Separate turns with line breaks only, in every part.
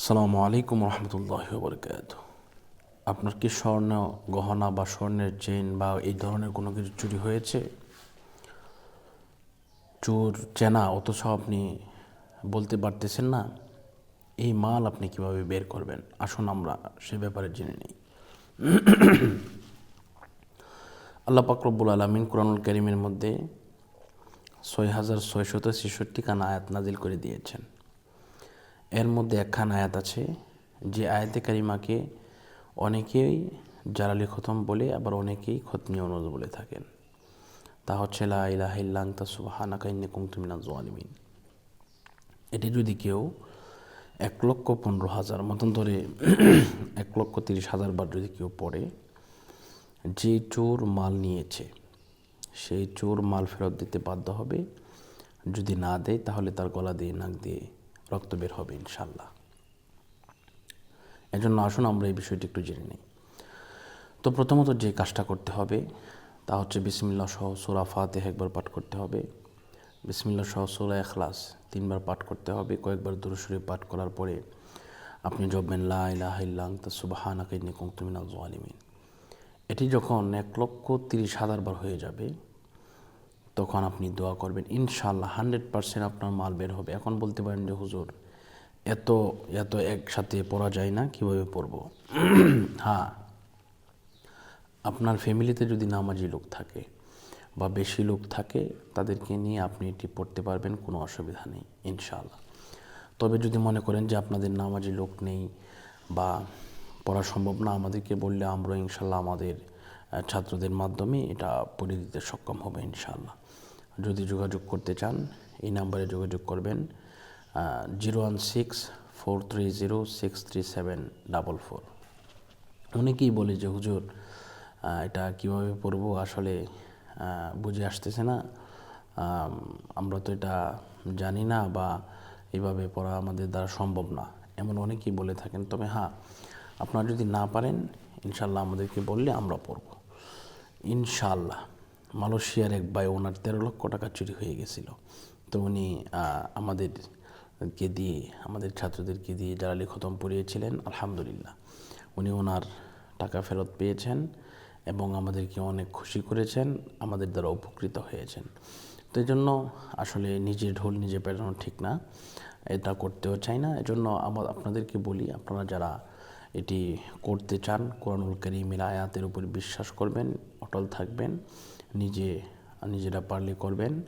আসসালামু আলাইকুম রহমতুল্লাহ বরকাত আপনার কি স্বর্ণ গহনা বা স্বর্ণের চেন বা এই ধরনের কোনো কিছু চুরি হয়েছে? চোর, চেনা, অথচ আপনি বলতে পারতেছেন না। এই মাল আপনি কীভাবে বের করবেন? আসুন আমরা সে ব্যাপারে জেনে নিই। আল্লাহ পাকরব্বুল আলমিন কোরআনুল করিমের মধ্যে ছয় হাজার ছয়শত ছেষট্টি খান আয়াত নাজিল করে দিয়েছেন। এর মধ্যে একখান আয়াত আছে যে আয়াতে কারিমাকে অনেকেই জালালি খতম বলে, আবার অনেকেই খতমি অনুজ বলে থাকেন। তা হচ্ছে, লা এটি যদি কেউ এক লক্ষ পনেরো হাজার, মতন ধরে এক লক্ষ তিরিশ হাজার বার যদি কেউ পড়ে, যে চোর মাল নিয়েছে, সেই চোর মাল ফেরত দিতে বাধ্য হবে। যদি না দেয়, তাহলে তার গলা দিয়ে নাক দিয়ে রক্ত বের হবে ইনশাল্লাহ এজন্য আসুন আমরা এই বিষয়টি একটু জেনে নিই। তো প্রথমত যে কাজটা করতে হবে, তা হচ্ছে বিসমিল্লা সহ সুরা ফাতে একবার পাঠ করতে হবে। বিসমিল্লা সহ সুরা এখলাস তিনবার পাঠ করতে হবে। কয়েকবার দূরসুরে পাঠ করার পরে আপনি জববেন লা ইলাহা ইল্লা আনতা সুবহানাকা ইন্নী কুনতু মিনাজ জালিমিন। এটি যখন এক লক্ষ তিরিশ হাজার বার হয়ে যাবে তখন আপনি দোয়া করবেন। ইনশাল্লাহ হান্ড্রেড পারসেন্ট আপনার মাল বের হবে। এখন বলতে পারেন যে, হুজুর, এত এত একসাথে পড়া যায় না, কীভাবে পড়ব? হ্যাঁ। আপনার ফ্যামিলিতে যদি নামাজি লোক থাকে বা বেশি লোক থাকে, তাদেরকে নিয়ে আপনি এটি পড়তে পারবেন, কোনো অসুবিধা নেই, ইনশাআল্লাহ। তবে যদি মনে করেন যে, আপনাদের নামাজি লোক নেই বা পড়া সম্ভব না, আমাদেরকে বললে আমরা ইনশাল্লাহ আমাদের ছাত্রদের মাধ্যমে এটা পড়ে দিতে সক্ষম হবে ইনশাল্লাহ যদি যোগাযোগ করতে চান, এই নাম্বারে যোগাযোগ করবেন zero one six four three zero six three seven double four. অনেকেই বলে যে, হুজুর এটা কীভাবে পড়ব? আসলে বুঝে আসতেছে না। আমরা তো এটা জানি না বা এভাবে পড়া আমাদের দ্বারা সম্ভব না। এমন অনেকেই বলে থাকেন। তবে হ্যাঁ আপনারা যদি না পারেন, ইনশাল্লাহ আমাদেরকে বললে আমরা পড়ব। ইনশাল্লাহ। মালয়েশিয়ার এক ভাই, ওনার তেরো লক্ষ টাকা চুরি হয়ে গেছিল। তো উনি আমাদেরকে দিয়ে, আমাদের ছাত্রদেরকে দিয়ে জালালি খতম পড়িয়েছিলেন আলহামদুলিল্লাহ। উনি ওনার টাকা ফেরত পেয়েছেন এবং আমাদেরকে অনেক খুশি করেছেন, আমাদের দ্বারা উপকৃত হয়েছেন। তো এই জন্য আসলে নিজে ঢোল নিজে পেরানো ঠিক না, এটা করতেও চাই না। এজন্য আমার আপনাদেরকে বলি, আপনারা যারা এটি করতে চান, কোরআনুল করিমের আয়াতের উপর বিশ্বাস করবেন, অটল থাকবেন। নিজে, নিজেরা পারলে করবেন।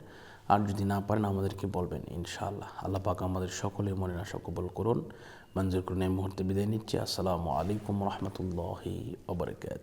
আর যদি না পারেন, আমাদেরকে বলবেন, ইনশাআল্লাহ। আল্লাহ পাক আমাদের সকলের মনের আশা কবল করুন। মঞ্জুর করুন, এই মুহূর্তে বিদায় নিচ্ছি। আসসালামু আলাইকুম রহমতুল্লাহি ওবরকাত